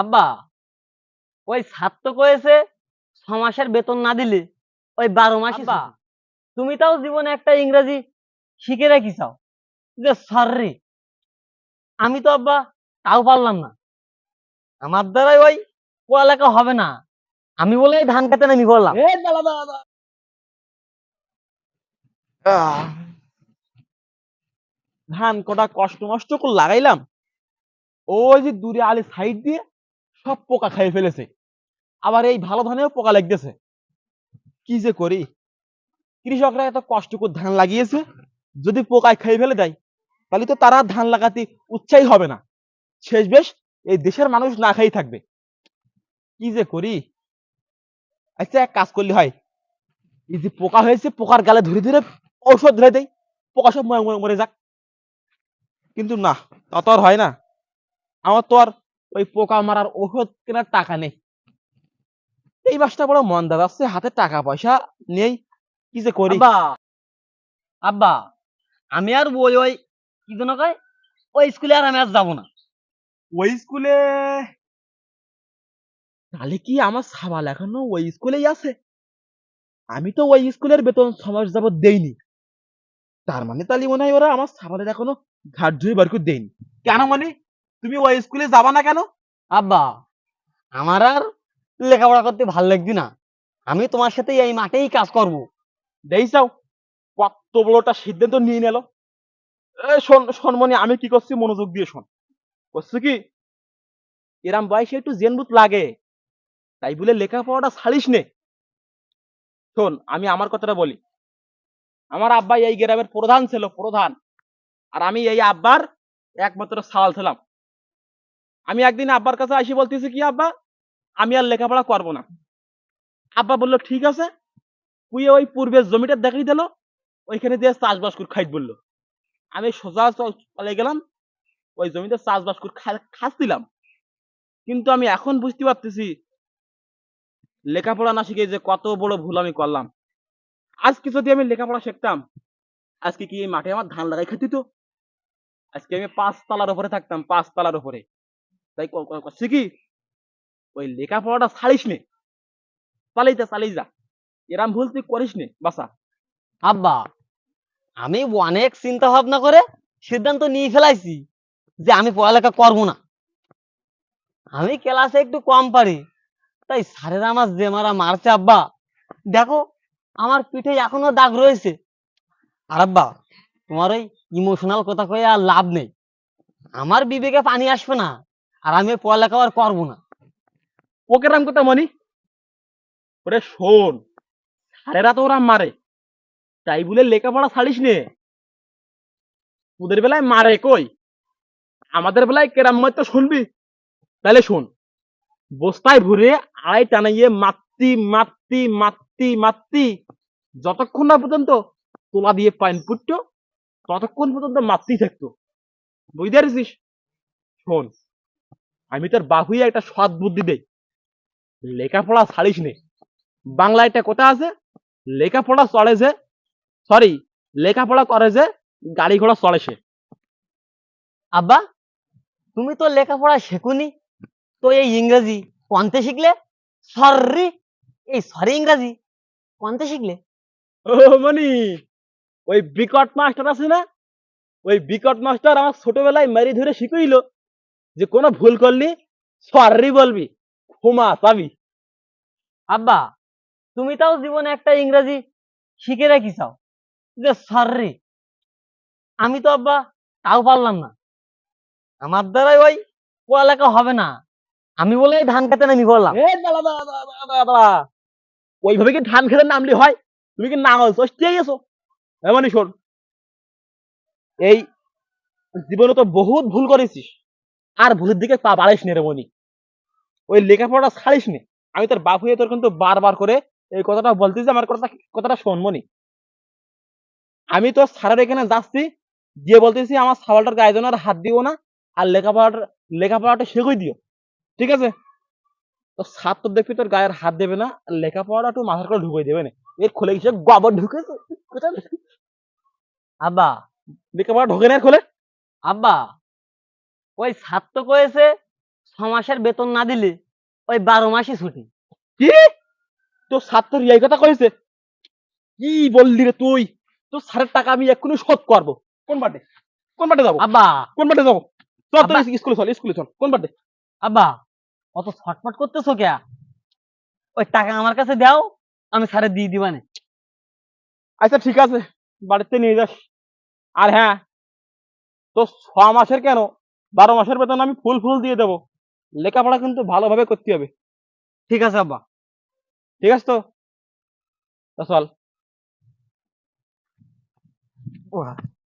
আব্বা ওই ছাত্র কয়েছে ছ মাসের বেতন না দিলে ওই বারো মাসে আব্বা, তুমি তাও জীবনে একটা ইংরেজি শিখে রাখি চাও যে সরি আমি তো আব্বা তাও পারলাম না। আমার দ্বারাই ওই পড়ালেখা হবে না। আমি বলে ধান কাটে নামি। আহ, ধান কটা কষ্ট মষ্ট করে লাগাইলাম। ওই যে দূরে আলে সাইড দিয়ে সব পোকা খাইয়ে ফেলেছে। আবার এই ভালো ধানেও পোকা লাগতেছে। কি যে করি? কৃষকরা এত কষ্ট করে ধান লাগিয়েছে, যদি পোকায় খেয়ে ফেলে দেয়, তাহলে তো তারা ধান লাগাতে উৎসাহী হবে না। শেষ বেশ, এই দেশের মানুষ না খাই থাকবে। কি যে করি? আচ্ছা এক কাজ করলে হয়। এই যে পোকা হয়েছে, পোকার গালে ধরে ধরে ঔষধ ধরে দেয় পোকা সব মরে যাক। কিন্তু না, তা তো আর হয় না। আমার তো আর ওই পোকা মারার ওষুধ কেনার টাকা নেই। এই মাসটা বড় মন্দা যাচ্ছে হাতে টাকা পয়সা নেই কি যে করি? আব্বা আব্বা আমি আর ওই ওই কি যেন কয় ওই স্কুলে আর আমি আর যাব না। ওই স্কুলে? তাহলে কি আমার সাবাল এখনও ওই স্কুলেই আছে? আমি তো ওই স্কুলের বেতন ছ মাস যাবত দেইনি। তার মানে তাহলে মনে হয় ওরা আমার সাবালের এখনও ঘাট ধুয়ে বার করে দেয়নি। কেন মানে? তুমি ওই স্কুলে যাবা না কেন? আব্বা আমার আর লেখাপড়া করতে ভালো লাগবে না। আমি তোমার সাথে এই মাঠেই কাজ করব। দেই চাও কত বড়টা সিদ্ধান্ত নিয়ে নিল। শোন শোন মনি আমি কি করছি মনোযোগ দিয়ে শোন। করছি কি? এরাম বয়সে একটু জেনবুত লাগে তাই বলে লেখাপড়াটা ছাড়িস নে। শোন আমি আমার কথাটা বলি। আমার আব্বা এই গ্রামের প্রধান ছিল প্রধান। আর আমি এই আব্বার একমাত্র সাওয়াল ছিলাম। আমি একদিন আব্বার কাছে আসি বলতেছি, কি আব্বা? আমি আর লেখাপড়া করব না। আব্বা বলল, ঠিক আছে। তুই ওই পূর্বের জমিটা দেখাই দিল, ওইখানে দিয়ে চাষবাস করে খাইত বলল। আমি সোজা চলে গেলাম, ওই জমিতে চাষবাস করে খা- খাচ্ছিলাম কিন্তু আমি এখন বুঝতে পারতেছি, লেখাপড়া না শিখে যে কত বড় ভুল আমি করলাম। আজকে যদি আমি লেখাপড়া শিখতাম, আজকে কি এই মাঠে আমার ধান লাগাই খেতে তো আজকে আমি পাঁচ তালার উপরে থাকতাম পাঁচ তালার উপরে। তাই করছি কি ওই লেখাপড়াটা ছাড়িস নে। চালাই যা চালাই যা। এরাম ভুল তুই করিস নে বাসা আব্বা, আমি অনেক চিন্তা ভাবনা করে সিদ্ধান্ত নিয়ে ফেলাইছি যে আমি পড়ালেখা করব না। আমি ক্লাসে একটু কম পারি, তাই স্যারেরা আমার যে মারা মারছে আব্বা, দেখো, আমার পিঠে এখনও দাগ রয়েছে। আর আব্বা, তোমার ওই ইমোশনাল কথা কয়ে আর লাভ নেই। আমার বিবেকে পানি আসবে না। আর আমি পড়ালেখা আর করব না। ওকে রাম কথা মনি? ওরে শোন, স্যারেরা তো ওরা মারে। তাই বলে লেখাপড়া ছাড়িস নে। তোদের বেলায় মারে কই? আমাদের বেলায় কেরাম মার তো শুনবি? তাহলে শোন, বস্তায় ভরে আড়াই টানাইয়ে মাত্তি মাত্তি মাত্তি মাত্তি যতক্ষণ না পর্যন্ত তোলা দিয়ে পাইন পুট্টো, ততক্ষণ পর্যন্ত মাত্তি থাকতো। বুঝতে পারছিস? শোন আমি তোর বাহুই একটা সৎ বুদ্ধি দেই। লেখাপড়া ছাড়িস নে। বাংলা একটা কথা আছে লেখাপড়া চড়ে যে সরি লেখাপড়া করে যে গাড়ি ঘোড়া চড়ে সে। আব্বা তুমি তো লেখাপড়া শেখুনি। তো এই ইংরেজি কনতে শিখলে? সরি এই সরি ইংরেজি কনতে শিখলে? ও মানে ওই বিকট মাস্টার আছে না? ওই বিকট মাস্টার আমার ছোটবেলায় মেরি ধরে শিখাইল। যে কোনো ভুল করলি সরি বলবি ক্ষমা পাবি। আব্বা তুমি তাও জীবনে একটা ইংরেজি শিখে রাখি চাও যে সরি আমি তো আব্বা তাও পারলাম না। আমার দ্বারাই ওই পড়ালেখা হবে না। আমি বলে ধান খেতে নামি দাঁড়া ওইভাবে কি ধান খেতে নামলি হয়? তুমি কি নাঙল চষ্টিয়ে গেছো? এমনই শোন। এই জীবনে তো বহুত ভুল করেছিস। আর ভুলের দিকে পা বাড়াইস নে রে মনি। ওই লেখাপড়া ছাড়িস নে। আমি তোর বাপ হয়ে তোর কিন্তু বারবার করে এই কথাটা বলতেছি, আমার কথা কথাটা শোন মনি। আমি তো স্যারের এখানে যাচ্ছি, গিয়ে বলতেছি আমার সাবালটার গায়ে যেন হাত দিও না, আর লেখাপড়াটা লেখাপড়াটা শেখই দিও। ঠিক আছে? তো সাত তো দেখবি তোর গায়ের হাত দেবে না লেখাপড়াটা একটু মাথার করে ঢুকিয়ে দেবে না। এর খোলে গেছে গোবর কোথায় আব্বা, লেখাপড়া ঢোকে না খোলে? আব্বা ওই ছাত্র কয়েছে ছ মাসের বেতন না দিলে ওই বারো মাসই ছুটি। কি? তোর স্যার তোর এই কথা কয়েছে? কি বললি রে তুই? তোর স্যারের টাকা আমি এক্ষুনি শোধ করব। কোন বাটে কোন বাটে যাব? আব্বা। কোন বাটে যাব? চল তোর আব্বা। স্কুলে চল স্কুলে চল। কোন বাটে আব্বা অত ছটফট করতেছো কে? ওই টাকা আমার কাছে দাও আমি স্যারে দিয়ে দিবানে আচ্ছা ঠিক আছে। বাড়িতে নিয়ে যাস। আর হ্যাঁ তো ছ মাসের কেন? বারো মাসের বেতন আমি ফুল ফুল দিয়ে দেবো। লেখাপড়া কিন্তু ভালোভাবে করতে হবে। ঠিক আছে আব্বা? ঠিক আছে তো? চল